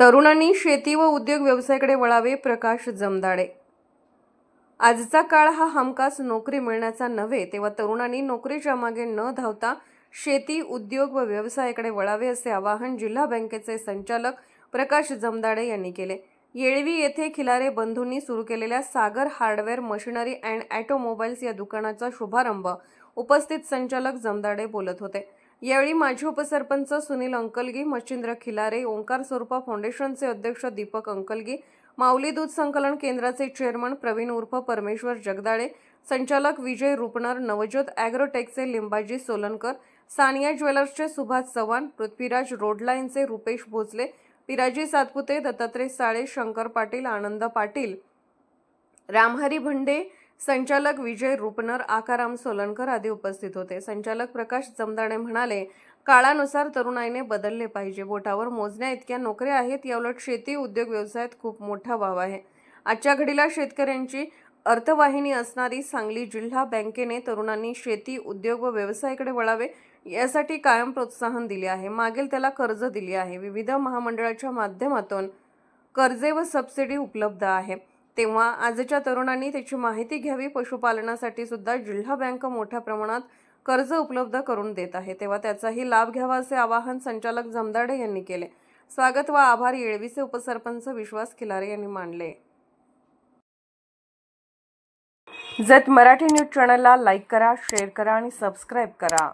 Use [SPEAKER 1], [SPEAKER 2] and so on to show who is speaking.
[SPEAKER 1] तरुणांनी शेती व उद्योग व्यवसायाकडे वळावे प्रकाश जमदाडे. आजचा काळ हा हमखास नोकरी मिळण्याचा नव्हे तेव्हा तरुणांनी नोकरीच्या मागे न धावता शेती उद्योग व व्यवसायाकडे वळावे असे आवाहन जिल्हा बँकेचे संचालक प्रकाश जमदाडे यांनी केले. येळवी येथे खिलारे बंधूंनी सुरू केलेल्या Sagar hardware machinery and automobiles या दुकानाचा शुभारंभ उपस्थित संचालक जमदाडे बोलत होते. यावेळी माजी उपसरपंच सुनील अंकलगी मच्छिंद्र खिलारे ओंकार स्वरूपा फाउंडेशनचे अध्यक्ष दीपक अंकलगी माऊली दूध संकलन केंद्राचे चेअरमन प्रवीण उर्फ परमेश्वर जगदाळे संचालक विजय रुपनर नवज्योत ॲग्रोटेकचे लिंबाजी सोलनकर सानिया ज्वेलर्सचे सुभाष चव्हाण पृथ्वीराज रोडलाईनचे रुपेश भोसले पिराजी सातपुते दत्तात्रय साळे शंकर पाटील आनंद पाटील रामहरी भंडे संचालक विजय रुपनर आकाराम सोलनकर आदी उपस्थित होते. संचालक प्रकाश जमदाणे म्हणाले काळानुसार तरुणाईने बदलले पाहिजे. बोटावर मोजण्या इतक्या नोकऱ्या आहेत याउलट शेती उद्योग व्यवसायात खूप मोठा वाव आहे. आजच्या घडीला शेतकऱ्यांची अर्थवाहिनी असणारी सांगली जिल्हा बँकेने तरुणांनी शेती उद्योग व व्यवसायाकडे वळावे यासाठी कायम प्रोत्साहन दिले आहे. मागेल त्याला कर्ज दिली आहे. विविध महामंडळाच्या माध्यमातून कर्जे व सबसिडी उपलब्ध आहे. तेव्हा आजच्या तरुणांनी त्याची माहिती घ्यावी. पशुपालनासाठी सुद्धा जिल्हा बँक मोठ्या प्रमाणात कर्ज उपलब्ध करून देत आहे. तेव्हा त्याचाही लाभ घ्यावा असे आवाहन संचालक जमदाडे यांनी केले. स्वागत व आभार. येळवीचे उपसरपंच विश्वास खिलारे यांनी मानले. जत मराठी न्यूज चॅनलला लाईक करा शेअर करा आणि सबस्क्राईब करा.